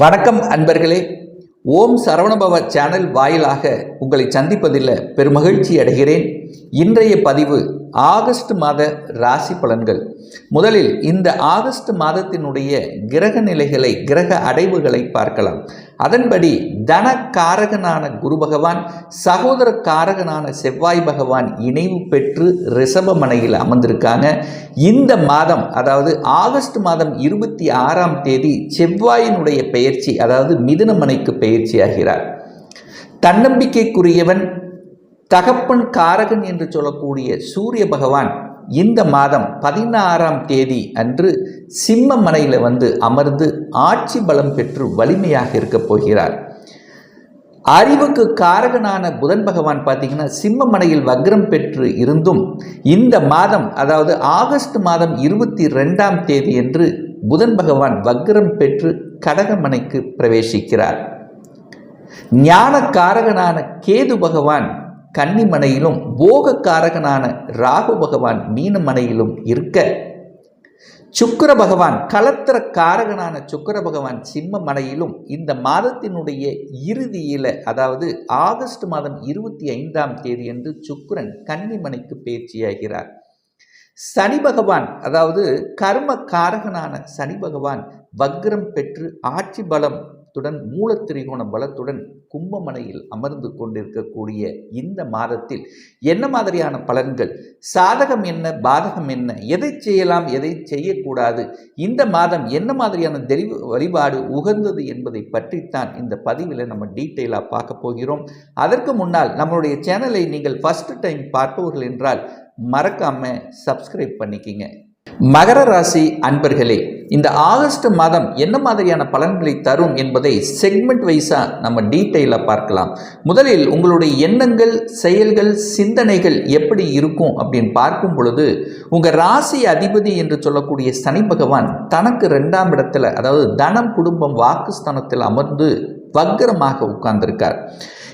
வணக்கம் அன்பர்களே. ஓம் சரவணபவ சேனல் வாயிலாக உங்களை சந்திப்பதில் பெருமகிழ்ச்சி அடைகிறேன். இன்றைய பதிவு ஆகஸ்ட் மாத ராசி பலன்கள். முதலில் இந்த ஆகஸ்ட் மாதத்தினுடைய கிரக நிலைகளை கிரக அடைவுகளை பார்க்கலாம். அதன்படி தன காரகனான குரு பகவான் சகோதர காரகனான செவ்வாய் பகவான் இணைவு பெற்று ரிஷபமனையில் அமர்ந்திருக்காங்க. இந்த மாதம் அதாவது ஆகஸ்ட் மாதம் இருபத்தி ஆறாம் தேதி செவ்வாயினுடைய பெயர்ச்சி அதாவது மிதுனமனைக்கு பெயர்ச்சி ஆகிறார். தன்னம்பிக்கைக்குரியவன் தகப்பன் காரகன் என்று சொல்லக்கூடிய சூரிய பகவான் இந்த மாதம் பதினாறாம் தேதி அன்று சிம்ம மனையில் வந்து அமர்ந்து ஆட்சி பலம் பெற்று வலிமையாக இருக்கப் போகிறார். அறிவுக்கு காரகனான புதன் பகவான் பார்த்தீங்கன்னா சிம்ம மனையில் வக்ரம் பெற்று இருந்தும் இந்த மாதம் அதாவது ஆகஸ்ட் மாதம் இருபத்தி ரெண்டாம் தேதி என்று புதன் பகவான் வக்ரம் பெற்று கடகமனைக்கு பிரவேசிக்கிறார். ஞான காரகனான கேது பகவான் கன்னிமனையிலும் போக காரகனான ராகு பகவான் மீனமனையிலும் இருக்க சுக்கர பகவான் கலத்திர காரகனான சுக்கர பகவான் சிம்ம மலையிலும் இந்த மாதத்தினுடைய இறுதியில் அதாவது ஆகஸ்ட் மாதம் இருபத்தி ஐந்தாம் தேதி என்று சுக்கரன் கன்னிமனைக்கு பயிற்சியாகிறார் சனி பகவான் அதாவது கர்ம காரகனான சனி பகவான் வக்ரம் பெற்று ஆட்சி பலம் துடன் மூலத்திரிகோண பலத்துடன் கும்பமனையில் அமர்ந்து கொண்டிருக்கக்கூடிய இந்த மாதத்தில் என்ன மாதிரியான பலன்கள்? சாதகம் என்ன? பாதகம் என்ன? எதை செய்யலாம்? எதை செய்யக்கூடாது? இந்த மாதம் என்ன மாதிரியான தெளிவு வழிபாடு உகந்தது என்பதை பற்றித்தான் இந்த பதிவில் நம்ம டீட்டெயிலாக பார்க்க போகிறோம். அதற்கு முன்னால் நம்மளுடைய சேனலை நீங்கள் ஃபஸ்ட்டு டைம் பார்ப்பவர்கள் என்றால் மறக்காமல் சப்ஸ்கிரைப் பண்ணிக்கிங்க. மகர ராசி அன்பர்களே இந்த ஆகஸ்ட் மாதம் என்ன மாதிரியான பலன்களை தரும் என்பதை செக்மெண்ட் வைஸாக நம்ம டீட்டெயிலாக பார்க்கலாம். முதலில் உங்களுடைய எண்ணங்கள் செயல்கள் சிந்தனைகள் எப்படி இருக்கும் அப்படின்னு பார்க்கும் பொழுது உங்கள் ராசி அதிபதி என்று சொல்லக்கூடிய சனி பகவான் தனக்கு ரெண்டாம் இடத்துல அதாவது தனம் குடும்பம் வாக்குஸ்தானத்தில் அமர்ந்து வக்கரமாக உட்கார்ந்திருக்கார்.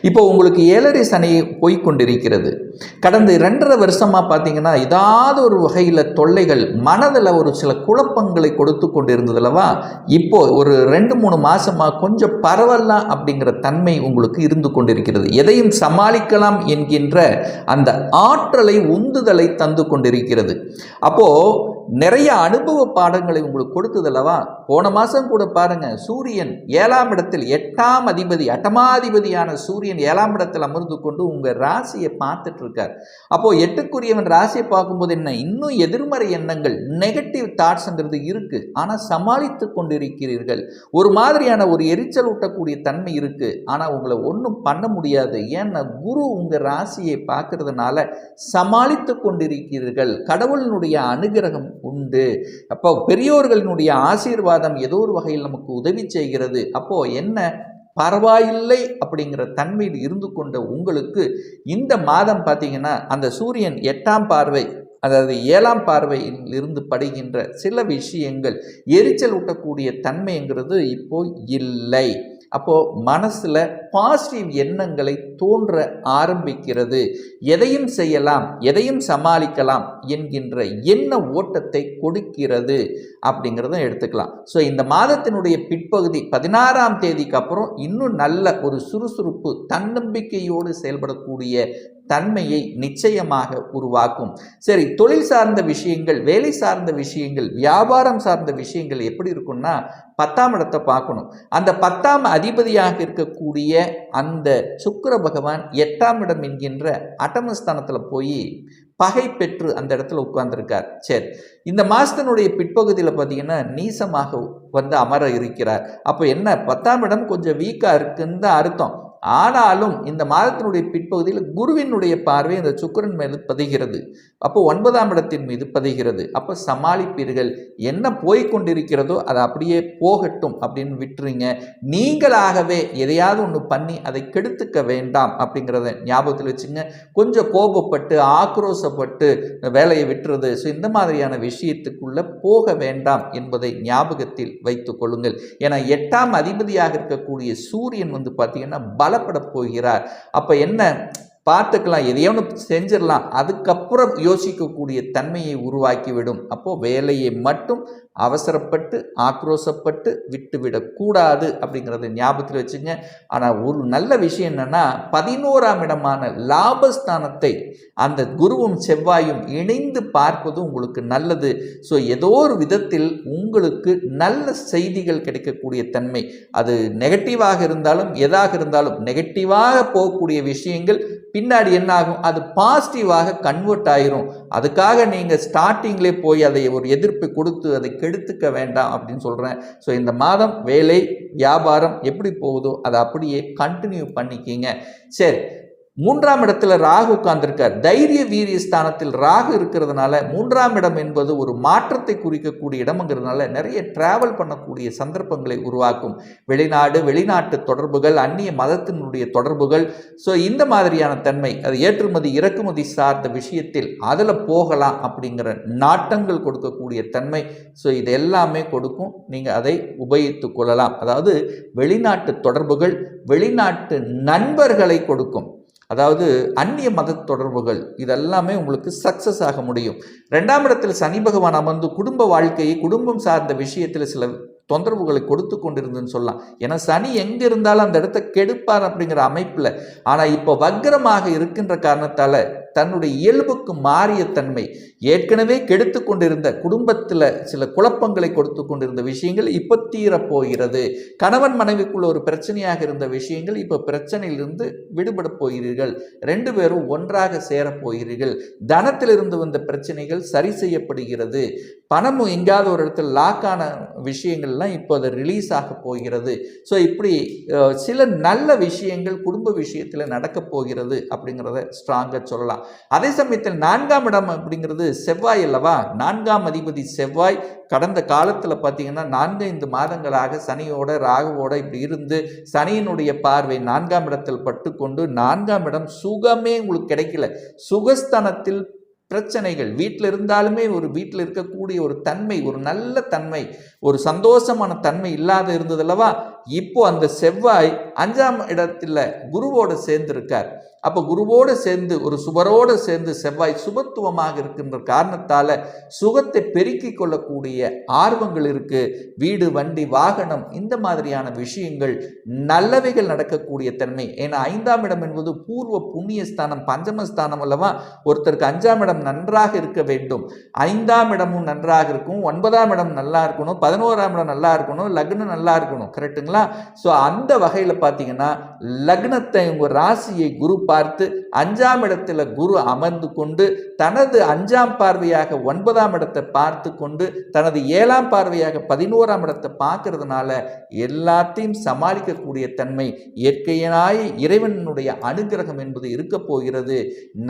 இப்போ உங்களுக்கு ஏழரை சனி போய்கொண்டிருக்கிறது கடந்த இரண்டரை வருஷமாக பார்த்தீங்கன்னா ஏதாவது ஒரு வகையில் தொல்லைகள் மனதில் ஒரு சில குழப்பங்களை கொடுத்து கொண்டு இருந்ததுலவா இப்போ ஒரு ரெண்டு மூணு மாசமாக கொஞ்சம் பரவலாம் அப்படிங்கிற தன்மை உங்களுக்கு இருந்து கொண்டிருக்கிறது. எதையும் சமாளிக்கலாம் என்கின்ற அந்த ஆற்றலை உந்துதலை தந்து கொண்டிருக்கிறது. அப்போது நிறைய அனுபவ பாடங்களை உங்களுக்கு கொடுத்ததல்லவா? போன மாதம் கூட பாருங்கள் சூரியன் ஏழாம் இடத்தில் எட்டாம் அதிபதி அட்டமாதிபதியான சூரியன் ஏழாம் இடத்தில் அமர்ந்து கொண்டு உங்கள் ராசியை பார்த்துட்டு இருக்கார் எட்டுக்குரியவன் ராசியை பார்க்கும்போது என்ன? இன்னும் எதிர்மறை எண்ணங்கள் நெகட்டிவ் தாட்ஸ்ங்கிறது இருக்குது ஆனால் சமாளித்து கொண்டிருக்கிறீர்கள். ஒரு மாதிரியான ஒரு எரிச்சல் ஊட்டக்கூடிய தன்மை இருக்குது ஆனால் உங்களை ஒன்றும் பண்ண முடியாது. ஏன்னா குரு உங்கள் ராசியை பார்க்கறதுனால சமாளித்து கொண்டிருக்கிறீர்கள். கடவுளினுடைய அனுகிரகம் உண்டு. அப்போ பெரியோர்களினுடைய ஆசீர்வாதம் ஏதோ ஒரு வகையில் நமக்கு உதவி செய்கிறது. அப்போது என்ன? பரவாயில்லை அப்படிங்கிற தன்மையில் இருந்து கொண்ட உங்களுக்கு இந்த மாதம் பார்த்தீங்கன்னா அந்த சூரியன் எட்டாம் பார்வை அதாவது ஏழாம் பார்வையில் இருந்து படுகின்ற சில விஷயங்கள் எரிச்சல் ஊட்டக்கூடிய தன்மைங்கிறது இப்போ இல்லை. அப்போது மனசில் பாசிட்டிவ் எண்ணங்களை தோன்ற ஆரம்பிக்கிறது. எதையும் செய்யலாம் எதையும் சமாளிக்கலாம் என்கின்ற எண்ண ஓட்டத்தை கொடுக்கிறது அப்படிங்கிறத எடுத்துக்கலாம். ஸோ இந்த மாதத்தினுடைய பிற்பகுதி பதினாறாம் தேதிக்கு அப்புறம் இன்னும் நல்ல ஒரு சுறுசுறுப்பு தன்னம்பிக்கையோடு செயல்படக்கூடிய தன்மையை நிச்சயமாக உருவாக்கும். சரி தொழில் சார்ந்த விஷயங்கள் வேலை சார்ந்த விஷயங்கள் வியாபாரம் சார்ந்த விஷயங்கள் எப்படி இருக்கும்னா பத்தாம் இடத்தை பார்க்கணும். அந்த பத்தாம் அதிபதியாக இருக்கக்கூடிய அந்த சுக்கர பகவான் எட்டாம் இடம் என்கின்ற அட்டமஸ்தானத்தில் போய் பகை பெற்று அந்த இடத்துல உட்கார்ந்துருக்கார். சரி இந்த மாசத்தினுடைய பிற்பகுதியில் பார்த்தீங்கன்னா நீசமாக வந்து அமர இருக்கிறார். அப்போ என்ன பத்தாம் இடம் கொஞ்சம் வீக்காக இருக்குன்னு தான் அர்த்தம். ஆனாலும் இந்த மாதத்தினுடைய பிற்பகுதியில் குருவினுடைய பார்வை இந்த சுக்கரன் மேல் பதிகிறது. அப்போ ஒன்பதாம் இடத்தின் மீது பதிகிறது. அப்போ சமாளிப்பீர்கள். என்ன போய்கொண்டிருக்கிறதோ அதை அப்படியே போகட்டும் அப்படின்னு விட்டுருங்க. நீங்களாகவே எதையாவது ஒன்று பண்ணி அதை கெடுத்துக்க வேண்டாம் அப்படிங்கிறத ஞாபகத்தில் வச்சுங்க. கொஞ்சம் கோபப்பட்டு ஆக்ரோசப்பட்டு வேலையை விட்டுறது. ஸோ இந்த மாதிரியான விஷயத்துக்குள்ளே போக வேண்டாம் என்பதை ஞாபகத்தில் வைத்துக் கொள்ளுங்கள். ஏன்னா எட்டாம் அதிபதியாக இருக்கக்கூடிய சூரியன் வந்து பார்த்தீங்கன்னா பலப்பட போகிறார். அப்போ என்ன? பார்த்துக்கலாம் எதையோ ஒன்று செஞ்சிடலாம். அதுக்கப்புறம் யோசிக்கக்கூடிய தன்மையை உருவாக்கிவிடும். அப்போது வேலையை மட்டும் அவசரப்பட்டு ஆக்ரோசப்பட்டு விட்டுவிடக்கூடாது அப்படிங்கிறத ஞாபகத்தில் வச்சுங்க. ஆனால் ஒரு நல்ல விஷயம் என்னென்னா பதினோராம் இடமான லாபஸ்தானத்தை அந்த குருவும் செவ்வாயும் இணைந்து பார்ப்பது உங்களுக்கு நல்லது. ஸோ ஏதோ ஒரு விதத்தில் உங்களுக்கு நல்ல செய்திகள் கிடைக்கக்கூடிய தன்மை. அது நெகட்டிவாக இருந்தாலும் எதாக இருந்தாலும் நெகட்டிவாக போகக்கூடிய விஷயங்கள் பின்னாடி என்ன ஆகும் அது பாசிட்டிவாக கன்வெர்ட் ஆயிரும். அதுக்காக நீங்கள் ஸ்டார்டிங்லே போய் அதை ஒரு எதிர்ப்பு கொடுத்து அதை கெடுத்துக்க வேண்டாம் அப்படின்னு சொல்கிறேன் ஸோ இந்த மாதம் வேலை வியாபாரம் எப்படி போகுதோ அதை அப்படியே கண்டினியூ பண்ணிக்கிங்க. சரி மூன்றாம் இடத்துல ராகு உட்கார்ந்திருக்கார். தைரிய வீரிய ஸ்தானத்தில் ராகு இருக்கிறதுனால மூன்றாம் இடம் என்பது ஒரு மாற்றத்தை குறிக்கக்கூடிய இடம்ங்கிறதுனால நிறைய டிராவல் பண்ணக்கூடிய சந்தர்ப்பங்களை உருவாக்கும். வெளிநாடு வெளிநாட்டு தொடர்புகள் அந்நிய மதத்தினுடைய தொடர்புகள். ஸோ இந்த மாதிரியான தன்மை அது ஏற்றுமதி இறக்குமதி சார்ந்த விஷயத்தில் அதில் போகலாம் அப்படிங்கிற நாட்டங்கள் கொடுக்கக்கூடிய தன்மை. ஸோ இது எல்லாமே கொடுக்கும். நீங்கள் அதை உபயோகித்து கொள்ளலாம். அதாவது வெளிநாட்டு தொடர்புகள் வெளிநாட்டு நண்பர்களை கொடுக்கும். அதாவது அந்நிய மத தொடர்புகள் இதெல்லாமே உங்களுக்கு சக்ஸஸ் ஆக முடியும். ரெண்டாம் இடத்தில் சனி பகவான் அமர்ந்து குடும்ப வாழ்க்கையை குடும்பம் சார்ந்த விஷயத்தில் சில தொந்தரவுகளை கொடுத்து கொண்டிருந்துன்னு சொல்லலாம். ஏன்னா சனி எங்கே இருந்தாலும் அந்த இடத்த கெடுப்பார் அப்படிங்கிற அமைப்பில். ஆனால் இப்போ வக்ரமாக இருக்கின்ற காரணத்தால் தன்னுடைய இயல்புக்கு மாறிய தன்மை. ஏற்கனவே கெடுத்து கொண்டிருந்த குடும்பத்தில் சில குழப்பங்களை கொடுத்து கொண்டிருந்த விஷயங்கள் இப்போ தீரப்போகிறது. கணவன் மனைவிக்குள்ள ஒரு பிரச்சனையாக இருந்த விஷயங்கள் இப்போ பிரச்சனையிலிருந்து விடுபட போகிறீர்கள். ரெண்டு பேரும் ஒன்றாக சேரப் போகிறீர்கள். தனத்திலிருந்து வந்த பிரச்சனைகள் சரி செய்யப்படுகிறது. பணமும் எங்கேயாவது ஒரு இடத்துல லாக்கான விஷயங்கள்லாம் இப்போ அது ரிலீஸ் ஆக போகிறது. ஸோ இப்படி சில நல்ல விஷயங்கள் குடும்ப விஷயத்தில் நடக்கப் போகிறது அப்படிங்கிறத ஸ்ட்ராங்காக சொல்லலாம். அதே சமயத்தில் நான்காம் இடம் அப்படிங்கிறது செவ்வாய் அல்லவா? நான்காம் அதிபதி செவ்வாய் கடந்த காலத்தில் பார்த்தீங்கன்னா நான்கைந்து மாதங்களாக சனியோட ராகுவோட இப்படி இருந்து சனியினுடைய பார்வை நான்காம் இடத்தில் பட்டுக்கொண்டு நான்காம் இடம் சுகமே உங்களுக்கு கிடைக்கல. சுகஸ்தானத்தில் பிரச்சனைகள் வீட்டில் இருந்தாலுமே ஒரு வீட்டில் இருக்கக்கூடிய ஒரு தன்மை ஒரு நல்ல தன்மை ஒரு சந்தோஷமான தன்மை இல்லாத இருந்ததல்லவா இப்போ அந்த செவ்வாய் அஞ்சாம் இடத்துல குருவோடு சேர்ந்திருக்கார். அப்போ குருவோடு சேர்ந்து ஒரு சுபரோடு சேர்ந்து செவ்வாய் சுபத்துவமாக இருக்கின்ற காரணத்தால் சுகத்தை பெருக்கிக் கொள்ளக்கூடிய ஆர்வங்கள் இருக்குது வீடு வண்டி வாகனம் இந்த மாதிரியான விஷயங்கள் நல்லவைகள் நடக்கக்கூடிய தன்மை. ஏன்னா ஐந்தாம் இடம் என்பது பூர்வ புண்ணிய ஸ்தானம் பஞ்சமஸ்தானம் அல்லவா? ஒருத்தருக்கு அஞ்சாம் இடம் நன்றாக இருக்க வேண்டும். ஐந்தாம் இடமும் நன்றாக இருக்கும். ஒன்பதாம் இடம் நல்லா இருக்கணும். பதினோராம் இடம் நல்லா இருக்கணும். லக்னம் நல்லா இருக்கணும். கரெக்ட்டுங்களா ஸோ அந்த வகையில் பார்த்தீங்கன்னா லக்னத்தை உங்கள் ராசியை குரு பார்த்து அஞ்சாம் இடத்துல குரு அமர்ந்து கொண்டு தனது அஞ்சாம் பார்வையாக ஒன்பதாம் இடத்தை பார்த்து கொண்டு தனது ஏழாம் பார்வையாக பதினோராம் இடத்தை பார்க்கறதுனால எல்லாத்தையும் சமாளிக்கக்கூடிய தன்மை இயற்கையினாய் இறைவனுடைய அனுகிரகம் என்பது இருக்க போகிறது.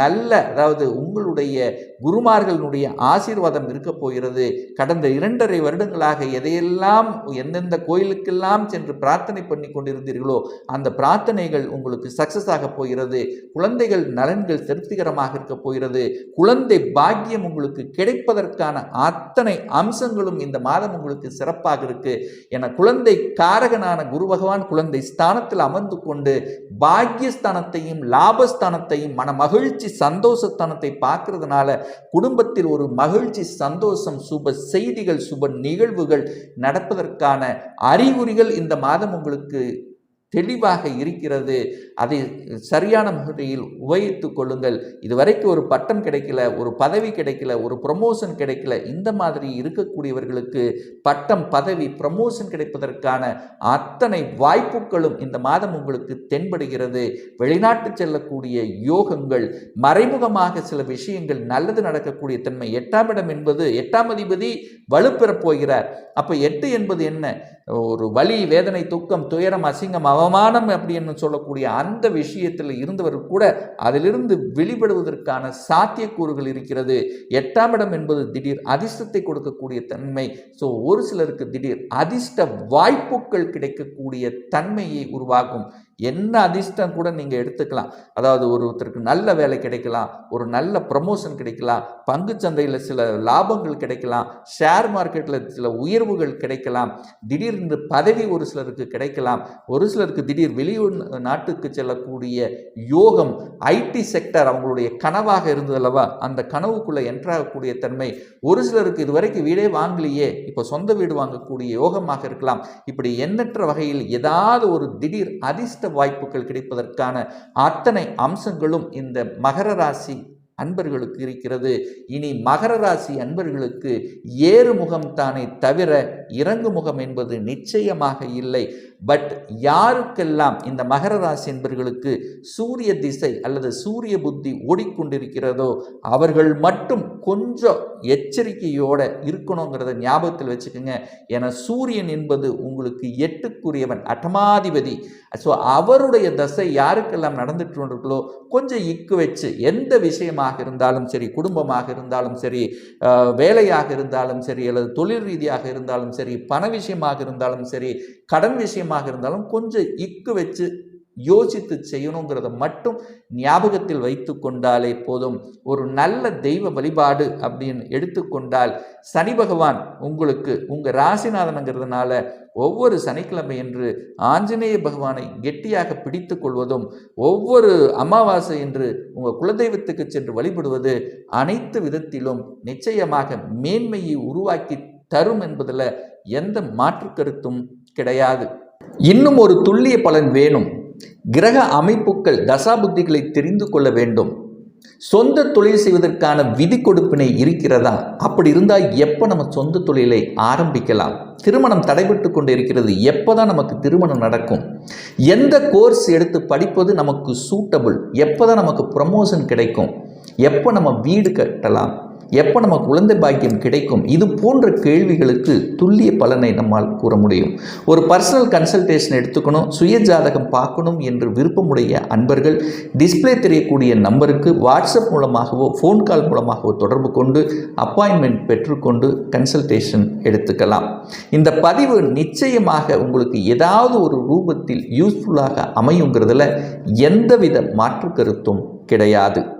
நல்ல அதாவது உங்களுடைய குருமார்களுடைய ஆசீர்வாதம் இருக்க போகிறது. கடந்த இரண்டரை வருடங்களாக எதையெல்லாம் எந்தெந்த கோயிலுக்கெல்லாம் சென்று பிரார்த்தனை பண்ணி கொண்டிருந்தீர்களோ அந்த பிரார்த்தனைகள் உங்களுக்கு சக்சஸ் ஆக போகிறது. குழந்தைகள் நலன்கள் திருப்திகரமாக இருக்க போகிறது. குழந்தை பாக்கியம் உங்களுக்கு கிடைப்பதற்கான அத்தனை அம்சங்களும் இந்த மாதம் உங்களுக்கு சிறப்பாக இருக்கு. என குழந்தை காரகனான குரு பகவான் குழந்தை ஸ்தானத்தில் அமர்ந்து கொண்டு பாக்கியஸ்தானத்தையும் லாபஸ்தானத்தையும் மன மகிழ்ச்சி சந்தோஷஸ்தானத்தை பார்க்கறதுனால குடும்பத்தில் ஒரு மகிழ்ச்சி சந்தோஷம் சுப செய்திகள் சுப நிகழ்வுகள் நடப்பதற்கான அறிகுறிகள் இந்த மாதம் உங்களுக்கு தெளிவாக இருக்கிறது. அதை சரியான முறையில் உபயோகித்து கொள்ளுங்கள். இதுவரைக்கும் ஒரு பட்டம் கிடைக்கல ஒரு பதவி கிடைக்கல ஒரு ப்ரொமோஷன் கிடைக்கல. இந்த மாதிரி இருக்கக்கூடியவர்களுக்கு பட்டம் பதவி ப்ரமோஷன் கிடைப்பதற்கான அத்தனை வாய்ப்புகளும் இந்த மாதம் உங்களுக்கு தென்படுகிறது. வெளிநாட்டு செல்லக்கூடிய யோகங்கள் மறைமுகமாக சில விஷயங்கள் நல்லது நடக்கக்கூடிய தன்மை எட்டாம் இடம் என்பது எட்டாம் அதிபதி வலுப்பெறப் போகிறார். அப்போ எட்டு என்பது என்ன? ஒரு வலி வேதனை துக்கம் துயரம் அசிங்கம் அவமானம் அப்படின்னு சொல்லக்கூடிய அந்த விஷயத்தில் இருந்தவர் கூட அதிலிருந்து வெளிப்படுவதற்கான சாத்தியக்கூறுகள் இருக்கிறது. எட்டாம் இடம் என்பது திடீர் அதிர்ஷ்டத்தை கொடுக்கக்கூடிய தன்மை. ஸோ ஒரு சிலருக்கு திடீர் அதிர்ஷ்ட வாய்ப்புகள் கிடைக்கக்கூடிய தன்மையை உருவாக்கும். என்ன அதிர்ஷ்டம் கூட நீங்கள் எடுத்துக்கலாம். அதாவது ஒருத்தருக்கு நல்ல வேலை கிடைக்கலாம் ஒரு நல்ல ப்ரமோஷன் கிடைக்கலாம் பங்கு சந்தையில் சில லாபங்கள் கிடைக்கலாம் ஷேர் மார்க்கெட்டில் சில உயர்வுகள் கிடைக்கலாம் திடீர்னு பதவி ஒரு சிலருக்கு கிடைக்கலாம் ஒரு சிலருக்கு திடீர் வெளியூர் நாட்டுக்கு செல்லக்கூடிய யோகம் ஐடி செக்டர் அவங்களுடைய கனவாக இருந்ததல்லவா அந்த கனவுக்குள்ளே என்ட்ராகக்கூடிய தன்மை. ஒரு சிலருக்கு இதுவரைக்கும் வீடே வாங்கலையே இப்போ சொந்த வீடு வாங்கக்கூடிய யோகமாக இருக்கலாம். இப்படி எண்ணற்ற வகையில் ஏதாவது ஒரு திடீர் அதிர்ஷ்ட வாய்ப்புகள் கிடைப்பதற்கான அத்தனை அம்சங்களும் இந்த மகர ராசி அன்பர்களுக்கு இருக்கிறது. இனி மகர ராசி அன்பர்களுக்கு ஏறுமுகம் தானே தவிர இறங்கு முகம் என்பது நிச்சயமாக இல்லை. பட் யாருக்கெல்லாம் இந்த மகர ராசி என்பர்களுக்கு சூரிய திசை அல்லது சூரிய புத்தி ஓடிக்கொண்டிருக்கிறதோ அவர்கள் மட்டும் கொஞ்சம் எச்சரிக்கையோட இருக்கணுங்கிறத ஞாபகத்தில் வச்சுக்கோங்க. ஏன்னா சூரியன் என்பது உங்களுக்கு எட்டுக்குரியவன் அட்டமாதிபதி. ஸோ அவருடைய தசை யாருக்கெல்லாம் நடந்துட்டு இருக்கிறோ கொஞ்சம் இக்கு வச்சு எந்த விஷயமாக இருந்தாலும் சரி குடும்பமாக இருந்தாலும் சரி வேலையாக இருந்தாலும் சரி அல்லது தொழில் ரீதியாக இருந்தாலும் சரி பண விஷயமாக இருந்தாலும் சரி கடன் விஷயம் விஷயமாக இருந்தாலும் கொஞ்சம் இக்கு வச்சு யோசித்து செய்யணுங்கிறத மட்டும் ஞாபகத்தில் வைத்து கொண்டாலே போதும். ஒரு நல்ல தெய்வ வழிபாடு அப்படின்னு எடுத்துக்கொண்டால் சனி பகவான் உங்களுக்கு உங்கள் ராசிநாதனுங்கிறதுனால ஒவ்வொரு சனிக்கிழமை என்று ஆஞ்சநேய பகவானை கெட்டியாக பிடித்து கொள்வதும் ஒவ்வொரு அமாவாசை என்று உங்கள் குலதெய்வத்துக்கு சென்று வழிபடுவது அனைத்து விதத்திலும் நிச்சயமாக மேன்மையை உருவாக்கி தரும் என்பதில் எந்த மாற்று கருத்தும் கிடையாது. இன்னும் ஒரு துல்லிய பலன் வேணும். கிரக அமைப்புகள் தசாபுத்திகளை தெரிந்து கொள்ள வேண்டும். சொந்த தொழில் செய்வதற்கான விதி கொடுப்பினை இருக்கிறதா? அப்படி இருந்தால் எப்போ நம்ம சொந்த தொழிலை ஆரம்பிக்கலாம்? திருமணம் தடைபட்டு கொண்டு இருக்கிறது எப்போ தான் நமக்கு திருமணம் நடக்கும்? எந்த கோர்ஸ் எடுத்து படிப்பது நமக்கு சூட்டபிள் எப்போ தான் நமக்கு ப்ரமோஷன் கிடைக்கும்? எப்போ நம்ம வீடு கட்டலாம்? எப்போ நம்ம குழந்தை பாக்கியம் கிடைக்கும்? இது போன்ற கேள்விகளுக்கு துல்லிய பலனை நம்மால் கூற முடியும். ஒரு பர்சனல் கன்சல்டேஷன் எடுத்துக்கணும் சுய ஜாதகம் பார்க்கணும் என்று விருப்பமுடைய அன்பர்கள் டிஸ்ப்ளே தெரியக்கூடிய நம்பருக்கு வாட்ஸ்அப் மூலமாகவோ ஃபோன் கால் மூலமாகவோ தொடர்பு கொண்டு அப்பாயின்மெண்ட் பெற்றுக்கொண்டு கன்சல்டேஷன் எடுத்துக்கலாம். இந்த பதிவு நிச்சயமாக உங்களுக்கு ஏதாவது ஒரு ரூபத்தில் யூஸ்ஃபுல்லாக அமையுங்கிறதுல எந்தவித மாற்று கருத்தும் கிடையாது.